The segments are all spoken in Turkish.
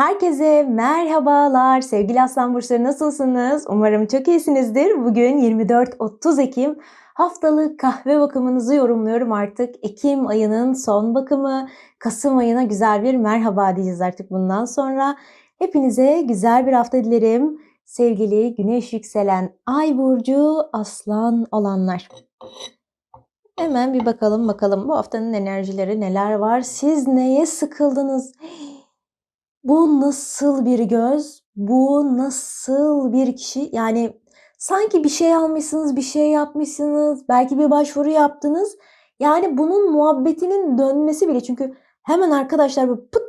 Herkese merhabalar. Sevgili Aslan Burçları nasılsınız? Umarım çok iyisinizdir. Bugün 24-30 Ekim haftalık kahve bakımınızı yorumluyorum artık. Ekim ayının son bakımı. Kasım ayına güzel bir merhaba diyeceğiz artık bundan sonra. Hepinize güzel bir hafta dilerim. Sevgili güneş yükselen ay burcu aslan olanlar. Hemen bir bakalım bakalım bu haftanın enerjileri neler var? Siz neye sıkıldınız? Bu nasıl bir göz? Bu nasıl bir kişi? Yani sanki bir şey almışsınız, bir şey yapmışsınız, belki bir başvuru yaptınız. Yani bunun muhabbetinin dönmesi bile çünkü hemen arkadaşlar bu pıt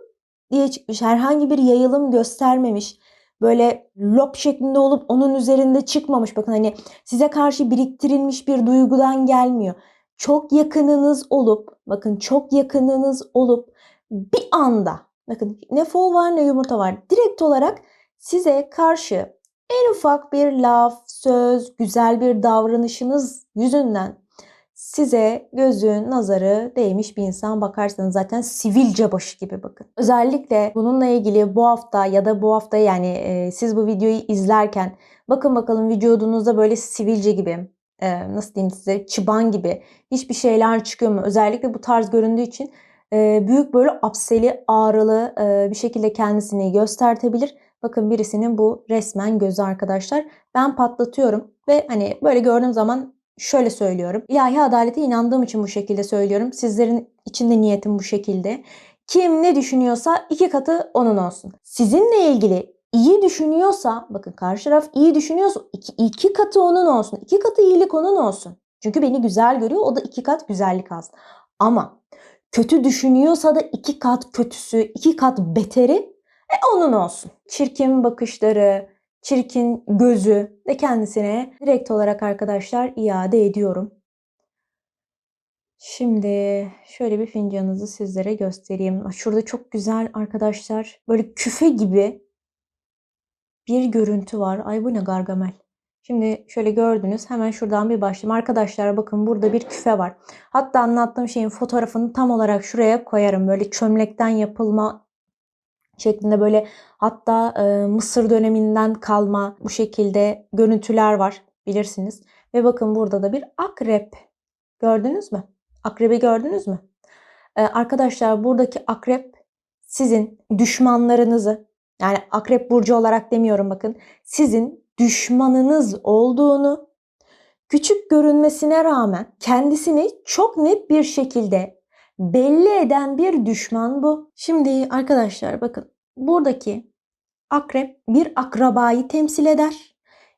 diye çıkmış. Herhangi bir yayılım göstermemiş. Böyle lop şeklinde olup onun üzerinde çıkmamış. Bakın hani size karşı biriktirilmiş bir duygudan gelmiyor. Çok yakınınız olup, bakın çok yakınınız olup bir anda Bakın ne fol var ne yumurta var. Direkt olarak size karşı en ufak bir laf, söz, güzel bir davranışınız yüzünden size gözün nazarı değmiş bir insan bakarsanız zaten sivilce başı gibi bakın. Özellikle bununla ilgili bu hafta ya da bu hafta yani e, siz bu videoyu izlerken bakın bakalım vücudunuzda böyle sivilce gibi e, nasıl diyeyim size çıban gibi hiçbir şeyler çıkıyor mu? Özellikle bu tarz göründüğü için büyük böyle apseli, ağrılı bir şekilde kendisini göstertebilir. Bakın birisinin bu resmen gözü arkadaşlar. Ben patlatıyorum ve hani böyle gördüğüm zaman şöyle söylüyorum. İlahi adalete inandığım için bu şekilde söylüyorum. Sizlerin içinde niyetim bu şekilde. Kim ne düşünüyorsa iki katı onun olsun. Sizinle ilgili iyi düşünüyorsa, bakın karşı taraf iyi düşünüyorsa iki, iki katı onun olsun. İki katı iyilik onun olsun. Çünkü beni güzel görüyor, o da iki kat güzellik alsın. Ama kötü düşünüyorsa da iki kat kötüsü, iki kat beteri e onun olsun. Çirkin bakışları, çirkin gözü ve kendisine direkt olarak arkadaşlar iade ediyorum. Şimdi şöyle bir fincanınızı sizlere göstereyim. Şurada çok güzel arkadaşlar böyle küfe gibi bir görüntü var. Ay bu ne Gargamel. Şimdi şöyle gördünüz. Hemen şuradan bir başlayayım. Arkadaşlar bakın burada bir küfe var. Hatta anlattığım şeyin fotoğrafını tam olarak şuraya koyarım. Böyle çömlekten yapılma şeklinde böyle hatta e, Mısır döneminden kalma bu şekilde görüntüler var bilirsiniz. Ve bakın burada da bir akrep. Gördünüz mü? Akrebi gördünüz mü? E, arkadaşlar buradaki akrep sizin düşmanlarınızı yani akrep burcu olarak demiyorum bakın. Sizin düşmanınız olduğunu, küçük görünmesine rağmen kendisini çok net bir şekilde belli eden bir düşman bu. Şimdi arkadaşlar bakın buradaki akrep bir akrabayı temsil eder.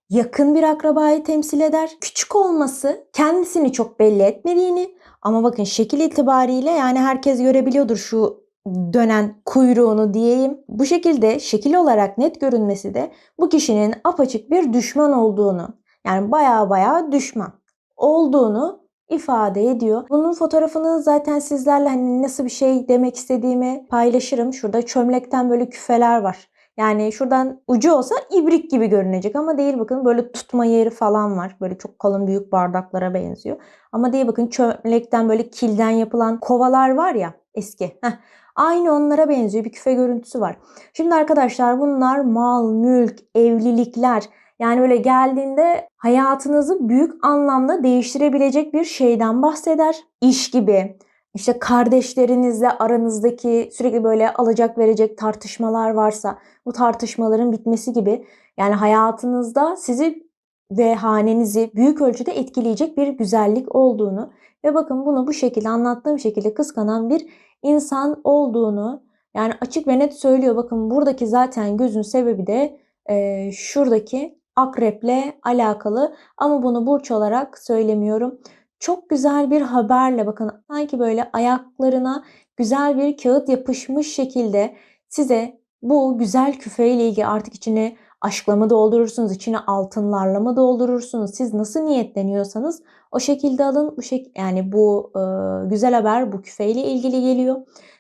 Yakın bir akrabayı temsil eder. Küçük olması kendisini çok belli etmediğini ama bakın şekil itibariyle yani herkes görebiliyordur şu dönen kuyruğunu diyeyim. Bu şekilde şekil olarak net görünmesi de bu kişinin apaçık bir düşman olduğunu yani baya baya düşman olduğunu ifade ediyor. Bunun fotoğrafını zaten sizlerle hani nasıl bir şey demek istediğimi paylaşırım. Şurada çömlekten böyle küfeler var. Yani şuradan ucu olsa ibrik gibi görünecek ama değil bakın böyle tutma yeri falan var. Böyle çok kalın büyük bardaklara benziyor. Ama değil bakın çömlekten böyle kilden yapılan kovalar var ya eski. Heh. Aynı onlara benziyor bir küfe görüntüsü var. Şimdi arkadaşlar bunlar mal, mülk, evlilikler. Yani böyle geldiğinde hayatınızı büyük anlamda değiştirebilecek bir şeyden bahseder. İş gibi, işte kardeşlerinizle aranızdaki sürekli böyle alacak verecek tartışmalar varsa bu tartışmaların bitmesi gibi yani hayatınızda sizi ve hanenizi büyük ölçüde etkileyecek bir güzellik olduğunu ve bakın bunu bu şekilde anlattığım şekilde kıskanan bir insan olduğunu yani açık ve net söylüyor. Bakın buradaki zaten gözün sebebi de e, şuradaki akreple alakalı ama bunu burç olarak söylemiyorum. Çok güzel bir haberle bakın sanki böyle ayaklarına güzel bir kağıt yapışmış şekilde size bu güzel küfeyle ilgili artık içine aşkla mı doldurursunuz, içine altınlarla mı doldurursunuz? Siz nasıl niyetleniyorsanız o şekilde alın. Bu şek yani bu e, güzel haber bu küfeyle ilgili geliyor.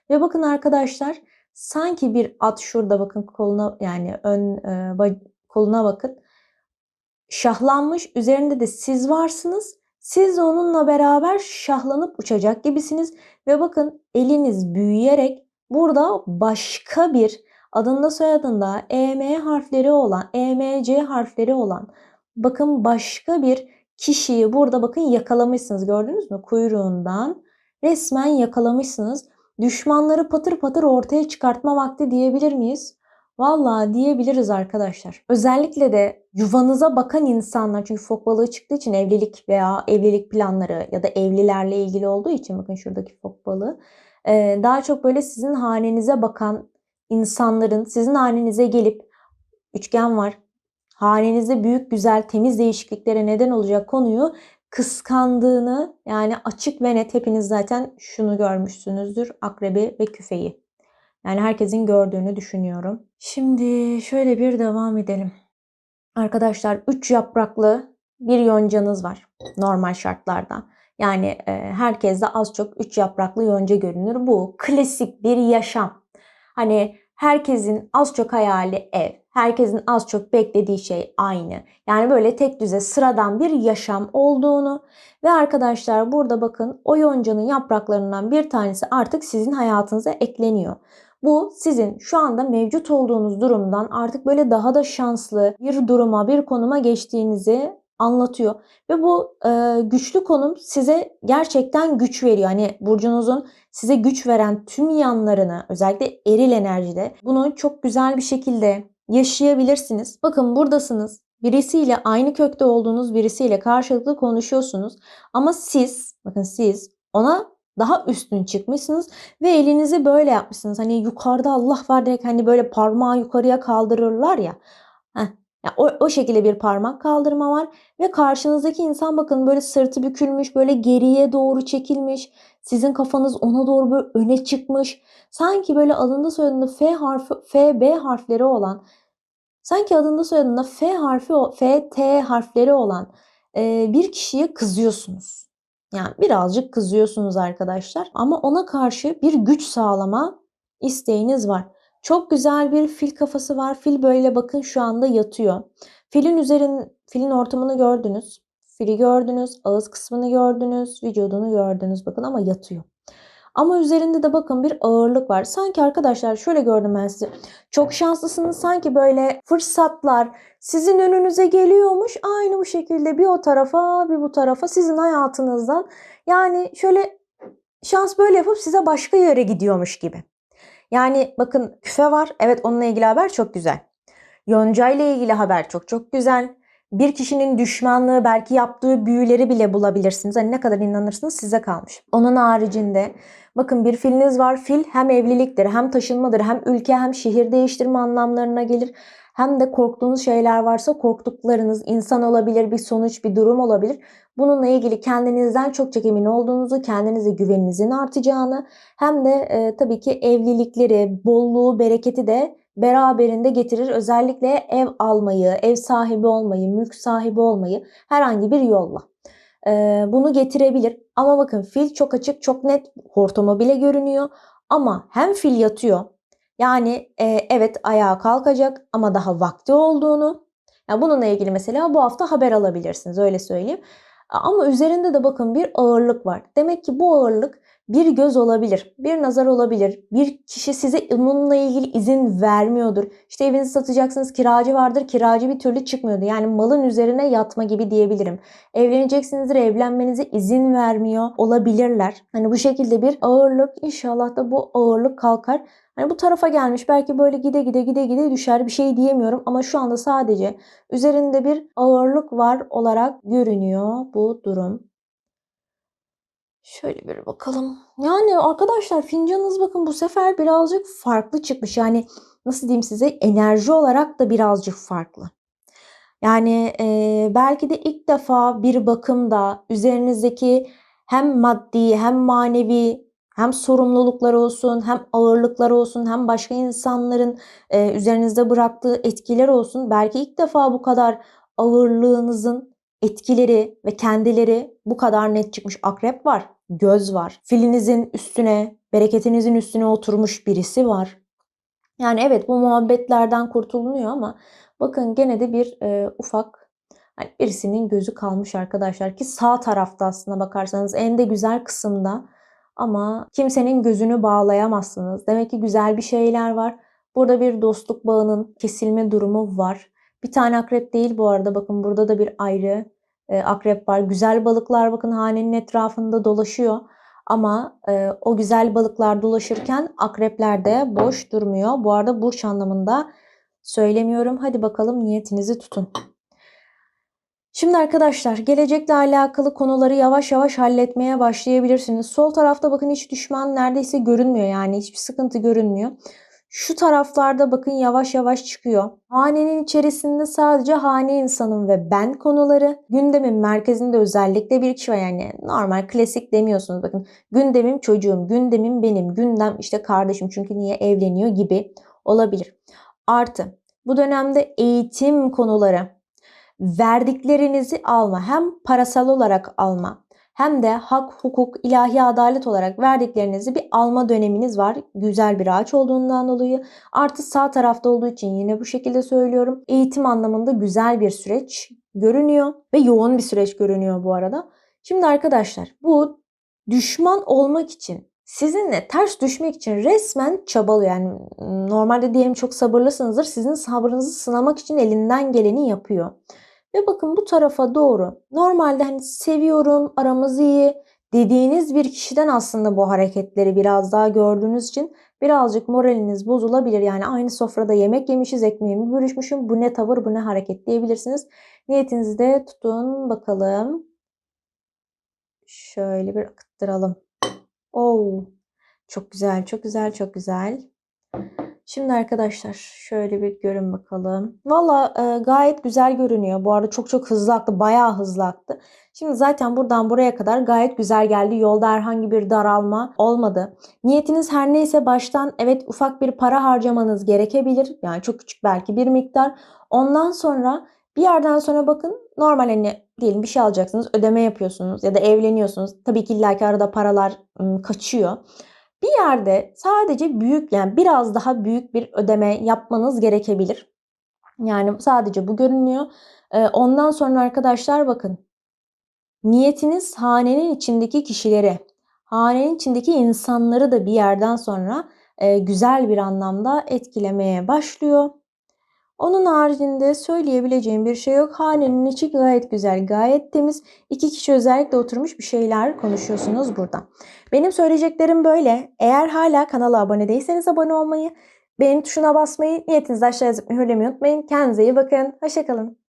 Ve bakın arkadaşlar sanki bir at şurada bakın koluna yani ön e, koluna bakın. Şahlanmış. Üzerinde de siz varsınız. Siz onunla beraber şahlanıp uçacak gibisiniz ve bakın eliniz büyüyerek burada başka bir adında soyadında EM harfleri olan, EMC harfleri olan bakın başka bir kişiyi burada bakın yakalamışsınız. Gördünüz mü? Kuyruğundan resmen yakalamışsınız. Düşmanları patır patır ortaya çıkartma vakti diyebilir miyiz? Vallahi diyebiliriz arkadaşlar. Özellikle de yuvanıza bakan insanlar çünkü fok balığı çıktığı için evlilik veya evlilik planları ya da evlilerle ilgili olduğu için bakın şuradaki fok balığı daha çok böyle sizin hanenize bakan insanların sizin hanenize gelip üçgen var hanenize büyük güzel temiz değişikliklere neden olacak konuyu kıskandığını yani açık ve net hepiniz zaten şunu görmüşsünüzdür akrebi ve küfeyi. Yani herkesin gördüğünü düşünüyorum. Şimdi şöyle bir devam edelim. Arkadaşlar 3 yapraklı bir yoncanız var normal şartlarda. Yani e, herkeste az çok 3 yapraklı yonca görünür. Bu klasik bir yaşam. Hani herkesin az çok hayali ev. Herkesin az çok beklediği şey aynı. Yani böyle tek düze sıradan bir yaşam olduğunu ve arkadaşlar burada bakın o yoncanın yapraklarından bir tanesi artık sizin hayatınıza ekleniyor. Bu sizin şu anda mevcut olduğunuz durumdan artık böyle daha da şanslı bir duruma, bir konuma geçtiğinizi anlatıyor. Ve bu e, güçlü konum size gerçekten güç veriyor. Hani burcunuzun size güç veren tüm yanlarını özellikle eril enerjide bunu çok güzel bir şekilde yaşayabilirsiniz. Bakın buradasınız. Birisiyle aynı kökte olduğunuz birisiyle karşılıklı konuşuyorsunuz. Ama siz, bakın siz ona daha üstün çıkmışsınız ve elinizi böyle yapmışsınız. Hani yukarıda Allah var direkt hani böyle parmağı yukarıya kaldırırlar ya. Yani o, o şekilde bir parmak kaldırma var ve karşınızdaki insan bakın böyle sırtı bükülmüş, böyle geriye doğru çekilmiş. Sizin kafanız ona doğru böyle öne çıkmış. Sanki böyle adında soyadında F harfi, F, B harfleri olan, sanki adında soyadında F harfi, F, T harfleri olan e, bir kişiye kızıyorsunuz. Yani birazcık kızıyorsunuz arkadaşlar ama ona karşı bir güç sağlama isteğiniz var. Çok güzel bir fil kafası var. Fil böyle bakın şu anda yatıyor. Filin üzerin, filin ortamını gördünüz. Fili gördünüz, ağız kısmını gördünüz, vücudunu gördünüz bakın ama yatıyor. Ama üzerinde de bakın bir ağırlık var. Sanki arkadaşlar şöyle gördüm ben sizi. Çok şanslısınız sanki böyle fırsatlar sizin önünüze geliyormuş. Aynı bu şekilde bir o tarafa bir bu tarafa sizin hayatınızdan. Yani şöyle şans böyle yapıp size başka yere gidiyormuş gibi. Yani bakın küfe var. Evet onunla ilgili haber çok güzel. Yonca ile ilgili haber çok çok güzel. Bir kişinin düşmanlığı belki yaptığı büyüleri bile bulabilirsiniz. Hani ne kadar inanırsınız size kalmış. Onun haricinde bakın bir filiniz var. Fil hem evliliktir hem taşınmadır hem ülke hem şehir değiştirme anlamlarına gelir. Hem de korktuğunuz şeyler varsa korktuklarınız insan olabilir, bir sonuç, bir durum olabilir. Bununla ilgili kendinizden çok çok emin olduğunuzu, kendinize güveninizin artacağını hem de e, tabii ki evlilikleri, bolluğu, bereketi de beraberinde getirir. Özellikle ev almayı, ev sahibi olmayı, mülk sahibi olmayı herhangi bir yolla. Bunu getirebilir. Ama bakın fil çok açık, çok net hortumu bile görünüyor. Ama hem fil yatıyor yani evet ayağa kalkacak ama daha vakti olduğunu. Yani bununla ilgili mesela bu hafta haber alabilirsiniz öyle söyleyeyim. Ama üzerinde de bakın bir ağırlık var. Demek ki bu ağırlık bir göz olabilir, bir nazar olabilir. Bir kişi size bununla ilgili izin vermiyordur. İşte evinizi satacaksınız, kiracı vardır, kiracı bir türlü çıkmıyordu. Yani malın üzerine yatma gibi diyebilirim. Evleneceksinizdir, evlenmenize izin vermiyor olabilirler. Hani bu şekilde bir ağırlık inşallah da bu ağırlık kalkar. Hani bu tarafa gelmiş belki böyle gide gide gide gide düşer bir şey diyemiyorum ama şu anda sadece üzerinde bir ağırlık var olarak görünüyor bu durum. Şöyle bir bakalım. Yani arkadaşlar fincanınız bakın bu sefer birazcık farklı çıkmış. Yani nasıl diyeyim size enerji olarak da birazcık farklı. Yani e, belki de ilk defa bir bakımda üzerinizdeki hem maddi hem manevi hem sorumluluklar olsun, hem ağırlıklar olsun, hem başka insanların e, üzerinizde bıraktığı etkiler olsun. Belki ilk defa bu kadar ağırlığınızın etkileri ve kendileri bu kadar net çıkmış. Akrep var, göz var. Filinizin üstüne, bereketinizin üstüne oturmuş birisi var. Yani evet bu muhabbetlerden kurtulunuyor ama bakın gene de bir e, ufak hani birisinin gözü kalmış arkadaşlar ki sağ tarafta aslında bakarsanız en de güzel kısımda ama kimsenin gözünü bağlayamazsınız. Demek ki güzel bir şeyler var. Burada bir dostluk bağının kesilme durumu var. Bir tane akrep değil bu arada. Bakın burada da bir ayrı e, akrep var. Güzel balıklar bakın hanenin etrafında dolaşıyor. Ama e, o güzel balıklar dolaşırken akrepler de boş durmuyor. Bu arada burç anlamında söylemiyorum. Hadi bakalım niyetinizi tutun. Şimdi arkadaşlar gelecekle alakalı konuları yavaş yavaş halletmeye başlayabilirsiniz. Sol tarafta bakın hiç düşman neredeyse görünmüyor yani hiçbir sıkıntı görünmüyor. Şu taraflarda bakın yavaş yavaş çıkıyor. Hanenin içerisinde sadece hane insanım ve ben konuları. Gündemin merkezinde özellikle bir kişi var yani normal klasik demiyorsunuz bakın. Gündemim çocuğum, gündemim benim, gündem işte kardeşim çünkü niye evleniyor gibi olabilir. Artı bu dönemde eğitim konuları, verdiklerinizi alma hem parasal olarak alma hem de hak, hukuk, ilahi adalet olarak verdiklerinizi bir alma döneminiz var. Güzel bir ağaç olduğundan dolayı. Artı sağ tarafta olduğu için yine bu şekilde söylüyorum. Eğitim anlamında güzel bir süreç görünüyor ve yoğun bir süreç görünüyor bu arada. Şimdi arkadaşlar bu düşman olmak için sizinle ters düşmek için resmen çabalıyor. Yani normalde diyelim çok sabırlısınızdır. Sizin sabrınızı sınamak için elinden geleni yapıyor. Ve bakın bu tarafa doğru normalde hani seviyorum, aramız iyi dediğiniz bir kişiden aslında bu hareketleri biraz daha gördüğünüz için birazcık moraliniz bozulabilir. Yani aynı sofrada yemek yemişiz, ekmeğimi bölüşmüşüm. Bu ne tavır, bu ne hareket diyebilirsiniz. Niyetinizi de tutun bakalım. Şöyle bir akıttıralım. Oo, çok güzel, çok güzel, çok güzel. Şimdi arkadaşlar şöyle bir görün bakalım. Valla e, gayet güzel görünüyor. Bu arada çok çok hızlı aktı. Bayağı hızlı aktı. Şimdi zaten buradan buraya kadar gayet güzel geldi. Yolda herhangi bir daralma olmadı. Niyetiniz her neyse baştan evet ufak bir para harcamanız gerekebilir. Yani çok küçük belki bir miktar. Ondan sonra bir yerden sonra bakın normal hani diyelim bir şey alacaksınız ödeme yapıyorsunuz ya da evleniyorsunuz. Tabii ki illaki arada paralar ım, kaçıyor. Bir yerde sadece büyük yani biraz daha büyük bir ödeme yapmanız gerekebilir. Yani sadece bu görünüyor. Ee, ondan sonra arkadaşlar bakın. Niyetiniz hanenin içindeki kişileri, hanenin içindeki insanları da bir yerden sonra e, güzel bir anlamda etkilemeye başlıyor. Onun haricinde söyleyebileceğim bir şey yok. Hanenin içi gayet güzel, gayet temiz. İki kişi özellikle oturmuş bir şeyler konuşuyorsunuz burada. Benim söyleyeceklerim böyle. Eğer hala kanala abone değilseniz abone olmayı, beğeni tuşuna basmayı, niyetinizi aşağıya yazıp mühürlemeyi unutmayın. Kendinize iyi bakın. Hoşçakalın.